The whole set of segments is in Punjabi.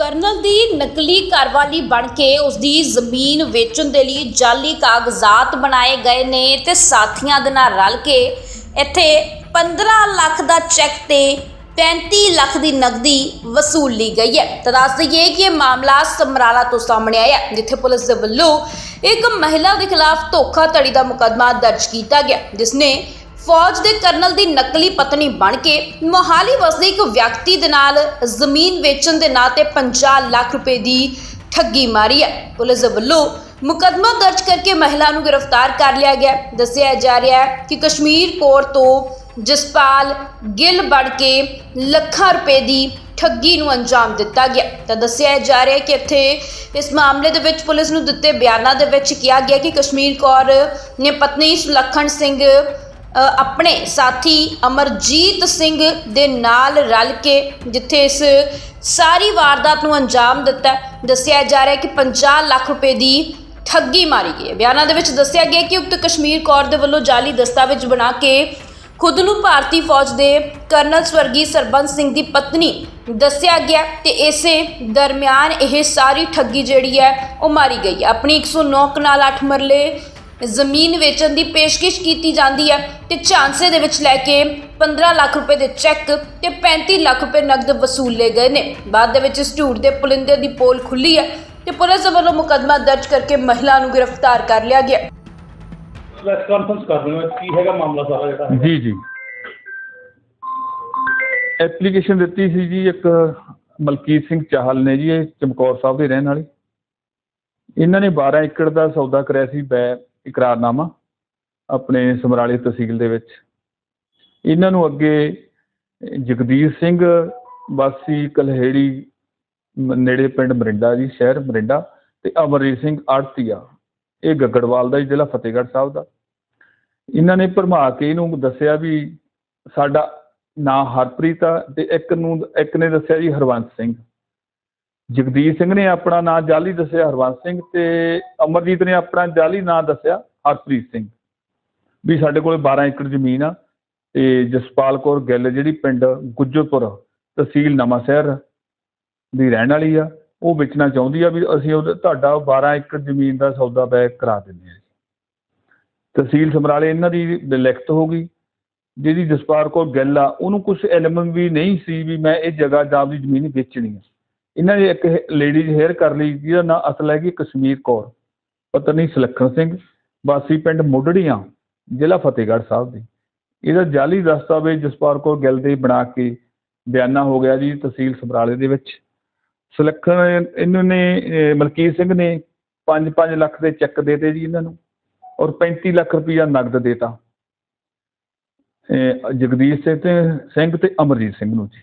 ਕਰਨਲ ਦੀ ਨਕਲੀ ਘਰਵਾਲੀ ਬਣ ਕੇ ਉਸ ਦੀ ਜ਼ਮੀਨ ਵੇਚਣ ਦੇ ਲਈ ਜਾਲੀ ਕਾਗਜ਼ਾਤ ਬਣਾਏ ਗਏ ਨੇ ਤੇ ਸਾਥੀਆਂ ਦੇ ਨਾਲ ਰਲ ਕੇ ਇੱਥੇ 15 ਲੱਖ ਦਾ ਚੈੱਕ ਤੇ 35 ਲੱਖ ਦੀ ਨਕਦੀ ਵਸੂਲੀ ਗਈ ਹੈ। ਤਾਂ ਦੱਸ ਦਈਏ ਕਿ ਇਹ ਮਾਮਲਾ ਸਮਰਾਲਾ ਤੋਂ ਸਾਹਮਣੇ ਆਇਆ ਜਿੱਥੇ ਪੁਲਿਸ ਦੇ ਵੱਲੋਂ ਇੱਕ ਮਹਿਲਾ ਦੇ ਖਿਲਾਫ ਧੋਖਾਧੜੀ ਦਾ ਮੁਕੱਦਮਾ ਦਰਜ ਕੀਤਾ ਗਿਆ, ਜਿਸ ਨੇ ਫੌਜ ਦੇ ਕਰਨਲ ਦੀ ਨਕਲੀ ਪਤਨੀ ਬਣ ਕੇ ਮੋਹਾਲੀ ਵਸਦੇ ਇੱਕ ਵਿਅਕਤੀ ਦੇ ਨਾਲ ਜ਼ਮੀਨ ਵੇਚਣ ਦੇ ਨਾਂ ਤੇ 50 ਲੱਖ ਰੁਪਏ ਦੀ ਠੱਗੀ ਮਾਰੀ ਹੈ ਪੁਲਿਸ ਵੱਲੋਂ ਮੁਕੱਦਮਾ ਦਰਜ ਕਰਕੇ ਮਹਿਲਾ ਨੂੰ ਗ੍ਰਿਫਤਾਰ ਕਰ ਲਿਆ ਗਿਆ ਹੈ। ਦੱਸਿਆ ਜਾ ਰਿਹਾ ਹੈ ਕਿ ਕਸ਼ਮੀਰ ਕੋਰ ਤੋਂ ਜਸਪਾਲ ਗਿੱਲ ਬਣ ਕੇ ਲੱਖਾਂ ਰੁਪਏ ਦੀ ਠੱਗੀ ਨੂੰ ਅੰਜਾਮ ਦਿੱਤਾ ਗਿਆ ਤਾਂ ਦੱਸਿਆ ਜਾ ਰਿਹਾ ਹੈ ਕਿ ਇੱਥੇ ਇਸ ਮਾਮਲੇ ਦੇ ਵਿੱਚ ਪੁਲਿਸ ਨੂੰ ਦਿੱਤੇ ਬਿਆਨਾਂ ਦੇ ਵਿੱਚ ਕਿਹਾ ਗਿਆ ਕਿ ਕਸ਼ਮੀਰ ਕੌਰ ਨੇ ਪਤਨੀ ਸੁਲੱਖਣ ਸਿੰਘ ਆਪਣੇ ਸਾਥੀ ਅਮਰਜੀਤ ਸਿੰਘ ਦੇ ਨਾਲ ਰਲ ਕੇ ਜਿੱਥੇ ਇਸ ਸਾਰੀ ਵਾਰਦਾਤ ਨੂੰ ਅੰਜਾਮ ਦਿੱਤਾ ਦੱਸਿਆ ਜਾ ਰਿਹਾ ਹੈ ਕਿ 50 ਲੱਖ ਰੁਪਏ ਦੀ ਠੱਗੀ ਮਾਰੀ ਗਈ ਹੈ। ਬਿਆਨਾਂ ਦੇ ਵਿੱਚ ਦੱਸਿਆ ਗਿਆ ਕਿ ਉਕਤ ਕਸ਼ਮੀਰ ਕੌਰ ਦੇ ਵੱਲੋਂ ਜਾਲੀ ਦਸਤਾਵੇਜ਼ ਬਣਾ ਕੇ ਖੁਦ ਨੂੰ ਭਾਰਤੀ ਫੌਜ ਦੇ ਕਰਨਲ ਸਵਰਗੀ ਸਰਬੰਸ ਸਿੰਘ ਦੀ ਪਤਨੀ ਦੱਸਿਆ ਗਿਆ ਤੇ ਇਸੇ ਦਰਮਿਆਨ ਇਹ ਸਾਰੀ ਠੱਗੀ ਜਿਹੜੀ ਹੈ, ਉਹ ਮਾਰੀ ਗਈ ਹੈ। ਆਪਣੀ 109 ਕਨਾਲ 8 ਮਰਲੇ ਜ਼ਮੀਨ ਵੇਚਣ ਦੀ ਪੇਸ਼ਕਸ਼ ਕੀਤੀ ਜਾਂਦੀ ਹੈ ਤੇ ਝਾਂਸੇ ਦੇ ਵਿੱਚ ਲੈ ਕੇ 15 ਲੱਖ ਰੁਪਏ ਦੇ ਚੈੱਕ ਤੇ 35 ਲੱਖ ਰੁਪਏ ਨਕਦ ਵਸੂਲੇ ਗਏ ਨੇ। ਬਾਅਦ ਦੇ ਵਿੱਚ ਇਸ ਝੂਠ ਦੇ ਪੁਲਿੰਦੇ ਦੀ ਪੋਲ ਖੁੱਲੀ ਹੈ ਤੇ ਪੁਲਿਸ ਵੱਲੋਂ ਮੁਕੱਦਮਾ ਦਰਜ ਕਰਕੇ ਮਹਿਲਾ ਨੂੰ ਗ੍ਰਿਫਤਾਰ ਕਰ ਲਿਆ ਗਿਆ। ਪ੍ਰੈਸ ਕਾਨਫਰੰਸ ਕਰ ਰਹੇ ਹੋ। ਕੀ ਹੈਗਾ ਮਾਮਲਾ ਸਾਰਾ ਜਿਹੜਾ? ਹੈਗਾ ਜੀ ਜੀ। ਐਪਲੀਕੇਸ਼ਨ ਦਿੱਤੀ ਸੀ ਜੀ ਇੱਕ ਮਲਕੀਤ ਸਿੰਘ ਚਾਹਲ ਨੇ ਜੀ ਇਹ ਚਮਕੌਰ ਸਾਹਿਬ ਦੇ ਰਹਿਣ ਵਾਲੇ। ਇਹਨਾਂ ਨੇ 12 ਏਕੜ ਦਾ ਸੌਦਾ ਕਰਿਆ ਸੀ ਬੈ ਇਕਰਾਰਨਾਮਾ ਆਪਣੇ ਸਮਰਾਲੇ ਤਹਿਸੀਲ ਦੇ ਵਿੱਚ। ਇਹਨਾਂ ਨੂੰ ਅੱਗੇ ਜਗਦੀਸ਼ ਸਿੰਘ ਵਾਸੀ ਕਲਹੇੜੀ ਨੇੜੇ ਪਿੰਡ ਮਰਿੰਡਾ ਜੀ ਸ਼ਹਿਰ ਮਰਿੰਡਾ ਤੇ ਅਮਰਜੀਤ ਸਿੰਘ ਆੜਤੀਆ। ਇਹ ਗੱਗੜਵਾਲ ਦਾ ਜੀ, ਜ਼ਿਲ੍ਹਾ ਫਤਿਹਗੜ੍ਹ ਸਾਹਿਬ ਦਾ। ਇਹਨਾਂ ਨੇ ਭਰਮਾ ਕੇ ਇਹਨੂੰ ਦੱਸਿਆ ਵੀ ਸਾਡਾ ਨਾਂ ਹਰਪ੍ਰੀਤ ਆ ਤੇ ਇੱਕ ਨੂੰ ਇੱਕ ਨੇ ਦੱਸਿਆ ਜੀ ਹਰਵੰਤ ਸਿੰਘ। ਜਗਦੀਸ਼ ਸਿੰਘ ਨੇ ਆਪਣਾ ਨਾਂ ਜਾਲੀ ਦੱਸਿਆ, ਹਰਵੰਸ ਸਿੰਘ ਅਤੇ ਅਮਰਜੀਤ ਨੇ ਆਪਣਾ ਜਾਅਲੀ ਨਾਂ ਦੱਸਿਆ, ਹਰਪ੍ਰੀਤ ਸਿੰਘ। ਵੀ ਸਾਡੇ ਕੋਲ 12 ਏਕੜ ਜ਼ਮੀਨ ਆ ਅਤੇ ਜਸਪਾਲ ਕੌਰ ਗਿੱਲ ਜਿਹੜੀ ਪਿੰਡ ਗੁੱਜਰਪੁਰ ਤਹਿਸੀਲ ਨਵਾਂਸ਼ਹਿਰ ਦੀ ਰਹਿਣ ਵਾਲੀ ਆ, ਉਹ ਵੇਚਣਾ ਚਾਹੁੰਦੀ ਆ ਵੀ ਅਸੀਂ ਉਹਦਾ, ਤੁਹਾਡਾ 12 ਏਕੜ ਜ਼ਮੀਨ ਦਾ ਸੌਦਾ ਬੈਕ ਕਰਾ ਦਿੰਦੇ ਆ ਤਹਿਸੀਲ ਸਮਰਾਲੇ ਇਹਨਾਂ ਦੀ ਲਿਖਤ ਹੋ ਗਈ, ਜਿਹਦੀ ਜਸਪਾਲ ਕੌਰ ਗਿੱਲ ਆ, ਉਹਨੂੰ ਕੁਝ ਇਲਮ ਵੀ ਨਹੀਂ ਸੀ ਵੀ ਮੈਂ ਇਹ ਜਗ੍ਹਾ ਜਾਂ ਆਪਦੀ ਜ਼ਮੀਨ ਵੇਚਣੀ ਆ। ਇਹਨਾਂ ਨੇ ਇੱਕ ਲੇਡੀਜ਼ ਹੇਅਰ ਕਰ ਲਈ, ਜਿਹਦਾ ਨਾਂ ਅਸਲ ਹੈਗੀ ਕਸ਼ਮੀਰ ਕੌਰ, ਪਤਨੀ ਸੁਲੱਖਣ ਸਿੰਘ, ਵਾਸੀ ਪਿੰਡ ਮੁੱਢੜੀਆਂ, ਜ਼ਿਲ੍ਹਾ ਫਤਿਹਗੜ੍ਹ ਸਾਹਿਬ ਦੀ। ਇਹਦਾ ਜਾਲੀ ਦਸਤਾਵੇਜ਼ ਜਸਪਾਲ ਕੌਰ ਗਿੱਲ ਦੇ ਬਣਾ ਕੇ ਬਿਆਨਾ ਹੋ ਗਿਆ ਜੀ ਤਹਿਸੀਲ ਸਮਰਾਲੇ ਦੇ ਵਿੱਚ। ਸੁਲੱਖਣ ਇਹਨਾਂ ਨੇ ਮਲਕੀਤ ਸਿੰਘ ਨੇ 5-5 ਲੱਖ ਦੇ ਚੈੱਕ ਦੇਤੇ ਜੀ ਇਹਨਾਂ ਨੂੰ ਔਰ 35 ਲੱਖ ਰੁਪਈਆ ਨਗਦ ਦੇਤਾ। ਅਹ ਜਗਦੀਸ਼ ਸਿੰਘ ਤੇ ਅਮਰਜੀਤ ਸਿੰਘ ਨੂੰ ਜੀ।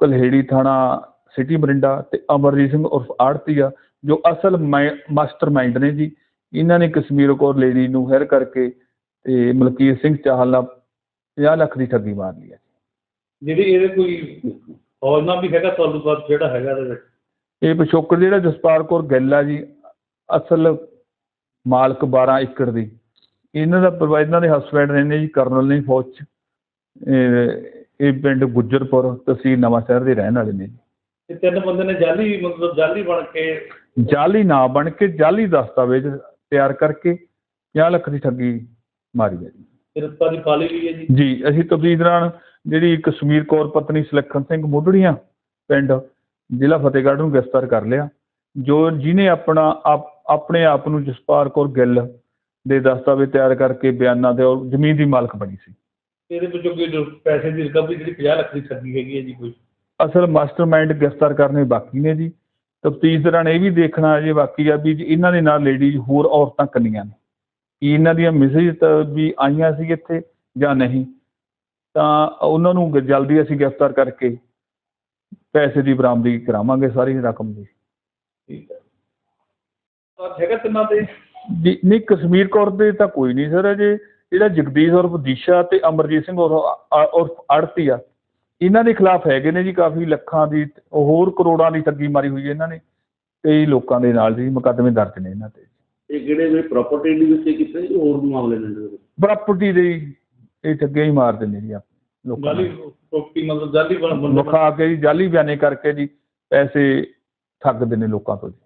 ਕਲਹੇੜੀ ਥਾਣਾ ਸਿਟੀ ਮਰਿੰਡਾ ਤੇ ਅਮਰਜੀਤ ਸਿੰਘ ਉਰਫ ਆੜਤੀਆ ਜੋ ਅਸਲ ਮਾਸਟਰਮਾਈਂਡ ਨੇ ਜੀ। ਇਹਨਾਂ ਨੇ ਕਸ਼ਮੀਰ ਕੌਰ ਲੇਡੀ ਨੂੰ ਹੈਰ ਕਰਕੇ ਤੇ ਮਲਕੀਤ ਸਿੰਘ ਚਾਹਲ ਨਾਲ 50 ਲੱਖ ਦੀ ਠੱਗੀ ਮਾਰ ਲਈ ਹੈ ਜਿਹੜੀ ਇਹਦੇ ਕੋਈ ਹੌਲਨਾ ਵੀ ਹੈਗਾ ਤੁਹਾਨੂੰ ਬਾਅਦ ਜਿਹੜਾ ਹੈਗਾ ਇਹਦੇ ਵਿੱਚ? ਇਹ ਪਿਛੋਕੜ ਜਿਹੜਾ ਜਸਪਾਲ ਕੌਰ ਗਿੱਲ ਆ ਜੀ ਅਸਲ ਮਾਲਕ 12 ਏਕੜ ਦੀ। ਇਹਨਾਂ ਦਾ ਇਹਨਾਂ ਦੇ ਹਸਬੈਂਡ ਰਹਿੰਦੇ ਜੀ ਕਰਨਲ ਨੇ ਫੌਜ ਚ। ਇਹ ਪਿੰਡ ਗੁੱਜਰਪੁਰ ਤਹਿਸੀਲ ਨਵਾਂ ਸ਼ਹਿਰ ਦੇ ਰਹਿਣ ਵਾਲੇ ਨੇ ਜੀ। ਤਿੰਨ ਬੰਦੇ ਨੇ ਜਾਲੀ ਮਤਲਬ ਜਾਲੀ ਬਣ ਕੇ ਜਾਲੀ ਨਾ ਬਣ ਕੇ ਜਾਲੀ ਦਸਤਾਵੇਜ਼ ਤਿਆਰ ਕਰਕੇ 50 ਲੱਖ ਦੀ ਠੱਗੀ ਮਾਰੀ ਹੈ ਜੀ। ਗ੍ਰਿਫਤਾਰੀ ਪਾ ਲਈ ਗਈ ਹੈ ਜੀ। ਜੀ ਅਸੀਂ ਤਬਦੀਲ ਦੌਰਾਨ ਜਿਹੜੀ ਕਸ਼ਮੀਰ ਕੌਰ ਪਤਨੀ ਸੁਲੱਖਣ ਸਿੰਘ ਮੁੱਢੜੀਆਂ ਪਿੰਡ ਜ਼ਿਲ੍ਹਾ ਫਤਿਹਗੜ੍ਹ ਨੂੰ ਗ੍ਰਿਫਤਾਰ ਕਰ ਲਿਆ। ਜੋ ਜਿਹਨੇ ਆਪਣਾ ਆਪ- ਆਪਣੇ ਆਪ ਨੂੰ ਜਸਪਾਲ ਕੌਰ ਗਿੱਲ ਦੇ ਦਸਤਾਵੇਜ਼ ਤਿਆਰ ਕਰਕੇ ਬਿਆਨਾਂ ਦੇ ਔਰ ਜ਼ਮੀਨ ਦੀ ਮਾਲਕ ਬਣੀ ਸੀ। ਇਹਦੇ ਵਿੱਚੋਂ ਕੋਈ ਜੋ ਪੈਸੇ ਦੀ ਰਿਕਵਰੀ ਜਿਹੜੀ 50 ਲੱਖ ਦੀ ਠੱਗੀ ਹੈਗੀ ਹੈ ਜੀ ਕੋਈ। ਅਸਲ ਮਾਸਟਰਮਾਈਂਡ ਗ੍ਰਿਫਤਾਰ ਕਰਨੇ ਬਾਕੀ ਨੇ ਜੀ। ਤਫਤੀਸ਼ ਦੌਰਾਨ ਇਹ ਵੀ ਦੇਖਣਾ ਜੇ ਬਾਕੀ ਆ ਵੀ ਜੀ ਇਹਨਾਂ ਦੇ ਨਾਲ ਲੇਡੀਜ਼ ਹੋਰ ਔਰਤਾਂ ਕੰਨੀਆਂ ਨੇ। ਕੀ ਇਹਨਾਂ ਦੀਆਂ ਮੈਸੇਜ ਵੀ ਆਈਆਂ ਸੀ ਇੱਥੇ ਜਾਂ ਨਹੀਂ? ਤਾਂ ਉਹਨਾਂ ਨੂੰ ਗ- ਜਲਦੀ ਅਸੀਂ ਗ੍ਰਿਫਤਾਰ ਕਰਕੇ ਪੈਸੇ ਦੀ ਬਰਾਮਦੀ ਕਰਾਵਾਂਗੇ ਸਾਰੀ ਰਕਮ ਦੀ। ਠੀਕ ਹੈ। ਤਾਂ ਹੈਗਾ ਤਿੰਨਾਂ ਤੇ ਜੀ ਨਹੀਂ ਕਸ਼ਮੀਰ ਕੌਰ ਦੇ ਤਾਂ ਕੋਈ ਨਹੀਂ ਸਰ ਅਜੇ। ਜਿਹੜਾ ਜਗਦੀਸ਼ ਔਰ ਦਿਸ਼ਾ ਤੇ ਅਮਰਜੀਤ ਸਿੰਘ ਔਰ ਔਰ ਆੜਤੀ ਆ ਇਹਨਾਂ ਦੇ ਖਿਲਾਫ ਹੈਗੇ ਨੇ ਜੀ ਕਾਫੀ ਲੱਖਾਂ ਦੀ ਹੋਰ ਕਰੋੜਾਂ ਦੀ ਠੱਗੀ ਮਾਰੀ ਹੋਈ ਹੈ ਇਹਨਾਂ ਨੇ ਕਈ ਲੋਕਾਂ ਦੇ ਨਾਲ ਜੀ ਮੁਕੱਦਮੇ ਦਰਜ ਨੇ ਇਹਨਾਂ ਤੇ। ਇਹ ਕਿਹੜੇ ਜਿਹੜੇ ਪ੍ਰਾਪਰਟੀ ਦੇ ਵਿੱਚ ਕੀਤੇ ਜੀ? ਹੋਰ ਮਾਮਲੇ ਨੇ? ਪ੍ਰਾਪਰਟੀ ਦੇ ਇਹ ਠੱਗੇ ਹੀ ਮਾਰਦੇ ਨੇ ਜੀ ਆਪ ਲੋਕਾਂ ਜਾਲੀ ਨੂੰ। ਪ੍ਰੋਪਰਟੀ ਮਤਲਬ ਜਾਲੀ ਬਣ ਕੇ ਜੀ ਜਾਲੀ ਬਿਆਨੇ ਕਰਕੇ ਜੀ ਪੈਸੇ ਠੱਗਦੇ ਨੇ ਲੋਕਾਂ ਤੋਂ ਜੀ।